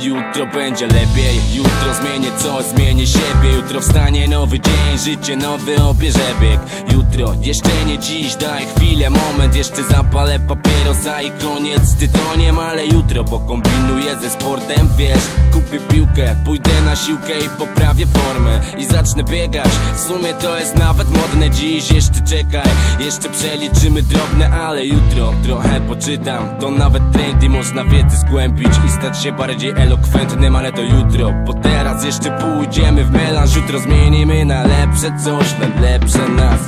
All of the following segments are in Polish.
Jutro będzie lepiej, jutro zmienię coś, zmienię siebie. Jutro wstanie nowy dzień, życie nowy obierze bieg Jutro, jeszcze nie dziś, daj chwilę, moment. Jeszcze zapalę papierosa i koniec z tytoniem. Ale jutro pokombinuję ze sportem, wiesz. Kupię piłkę, pójdę na siłkę i poprawię formę. I zacznę biegać, w sumie to jest nawet modne Dziś. Jeszcze czekaj, jeszcze przeliczymy drobne Ale jutro trochę poczytam, to nawet trendy Można wiedzę zgłębić i stać się bardziej elokwentnym Ale to jutro, bo teraz jeszcze pójdziemy w melanż. Jutro zmienimy na lepsze coś, na lepsze nas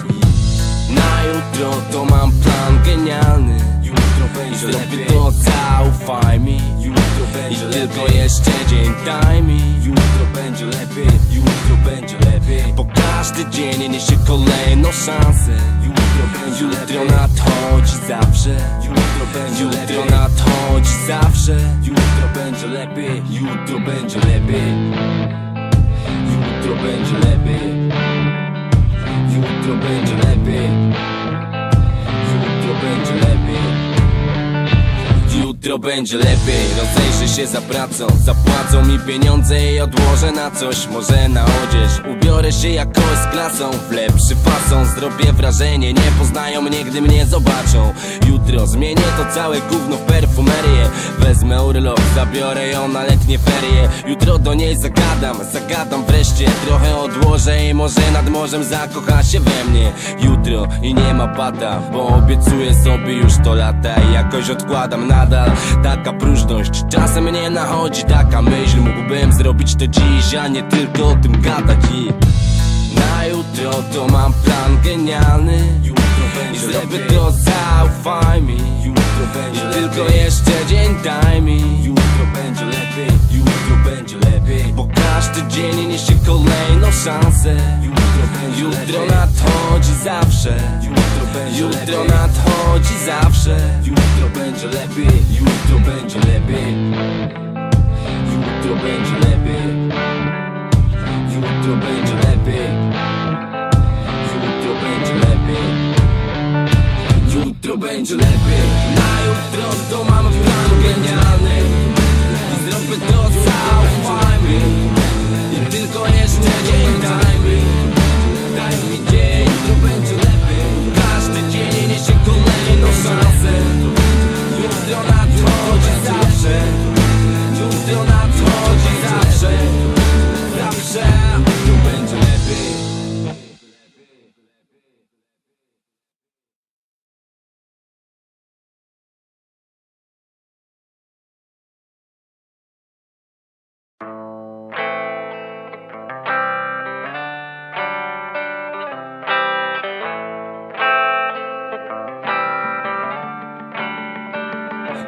Na jutro to mam plan genialny. Jutro będzie Zrobię to, zaufaj mi. Jutro będzie I tylko jeszcze dzień daj mi. Jutro będzie lepiej, jutro będzie lepiej. Bo każdy dzień niesie kolejną szansę. Jutro będzie Jutro nadchodzi zawsze. Jutro będzie Jutro nadchodzi zawsze. Jutro będzie lepiej, jutro będzie lepiej. Jutro będzie lepiej będzie lepiej, rozejrzę się za pracą Zapłacą mi pieniądze i odłożę na coś. Może na odzież, ubiorę się jakoś z klasą. W lepszy fason, zrobię wrażenie. Nie poznają mnie, gdy mnie zobaczą. Jutro zmienię to całe gówno w perfumerię. Wezmę urlop, zabiorę ją na letnie ferie. Jutro do niej zagadam, zagadam wreszcie. Trochę odłożę i może nad morzem zakocha się we mnie. Jutro i nie ma pata, bo obiecuję sobie już to lata. I jakoś odkładam nadal Taka próżność czasem mnie nachodzi. Taka myśl, mógłbym zrobić to dziś A nie tylko o tym gadać. I na jutro to mam plan genialny. I zrobię to, zaufaj mi. Jutro będzie I tylko jeszcze dzień daj mi. Jutro będzie lepiej, jutro będzie lepiej. Bo każdy dzień niesie kolejną szansę. Jutro nadchodzi zawsze. Jutro będzie Jutro nadchodzi zawsze Jutro będzie lepiej, jutro będzie lepiej. Jutro będzie lepiej. Jutro będzie lepiej. Jutro będzie lepiej. Jutro będzie lepiej. Na jutro to mam plan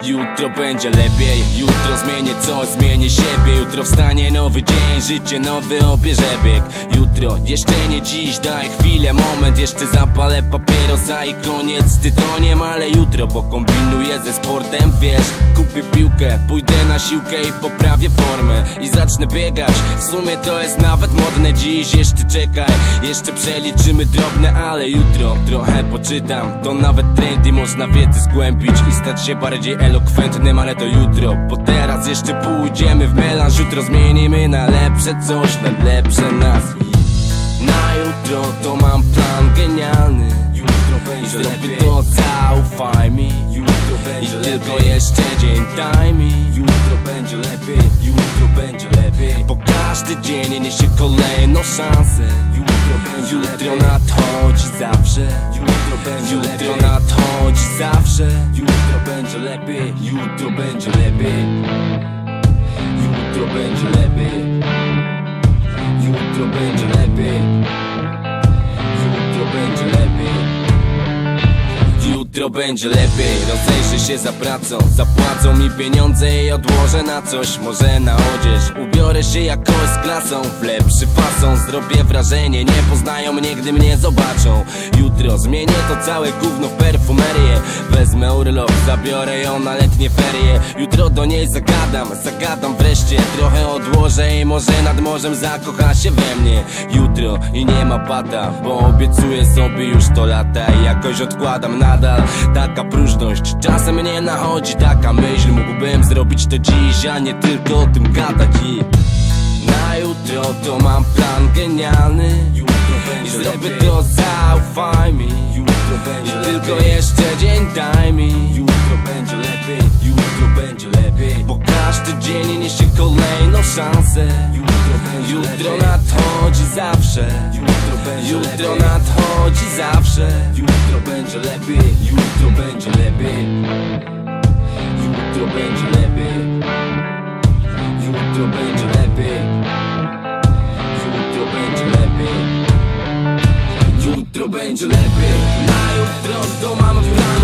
Jutro będzie lepiej, jutro zmienię coś, zmienię siebie. Jutro wstanie nowy dzień, życie nowy obierze bieg Jutro, jeszcze nie dziś, daj chwilę, moment. Jeszcze zapalę papierosa i koniec z tytoniem. Ale jutro pokombinuję ze sportem, wiesz. Kupię piłkę, pójdę na siłkę i poprawię formę. I zacznę biegać, w sumie to jest nawet modne Dziś. Jeszcze czekaj, jeszcze przeliczymy drobne Ale jutro trochę poczytam, to nawet trendy Można wiedzę zgłębić i stać się bardziej elokwentnym Ale to jutro, bo teraz jeszcze pójdziemy w melanż Jutro zmienimy na lepsze coś, na lepsze nas. Na jutro to mam plan genialny. Jutro będzie Zrobię to, zaufaj mi. Jutro będzie I tylko jeszcze dzień daj mi. Jutro będzie lepiej, jutro będzie lepiej. Bo każdy dzień niesie kolejną szansę. Jutro będzie Jutro nadchodzi zawsze. Jutro będzie Jutro nadchodzi zawsze. Jutro będzie lepiej, jutro będzie lepiej. Jutro będzie lepiej. Jutro będzie lepiej. Jutro będzie lepiej Jutro będzie lepiej, rozejrzę się za pracą. Zapłacą mi pieniądze i odłożę na coś. Może na odzież, ubiorę się jakoś z klasą. W lepszy fason, zrobię wrażenie Nie poznają mnie, gdy mnie zobaczą. Jutro zmienię to całe gówno w perfumerię. Wezmę urlop, zabiorę ją na letnie ferie. Jutro do niej zagadam, zagadam wreszcie. Trochę odłożę i może nad morzem zakocha się we mnie. Jutro i nie ma pata, bo obiecuję sobie już to lata. I jakoś odkładam nadal Taka próżność czasem mnie nachodzi. Taka myśl, mógłbym zrobić to dziś A nie tylko o tym gadać i na jutro to mam plan genialny. I zrobię to, zaufaj mi. I tylko jeszcze dzień daj mi. Jutro będzie lepiej, jutro będzie lepiej Bo każdy dzień niesie kolejną szansę. Jutro nadchodzi zawsze. Jutro nadchodzi zawsze. Jutro będzie lepiej, jutro będzie lepiej. Jutro będzie lepiej. Jutro będzie lepiej. Jutro będzie lepiej. Jutro będzie lepiej. Na jutro to mam plan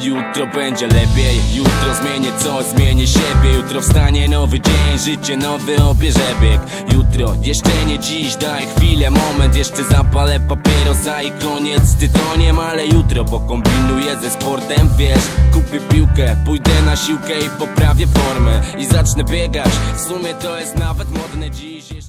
Jutro będzie lepiej, jutro zmienię coś, zmienię siebie. Jutro wstanie nowy dzień, życie nowy obierze bieg Jutro, jeszcze nie dziś, daj chwilę, moment. Jeszcze zapalę papierosa i koniec z tytoniem. Ale jutro pokombinuję ze sportem, wiesz. Kupię piłkę, pójdę na siłkę i poprawię formę. I zacznę biegać, w sumie to jest nawet modne dziś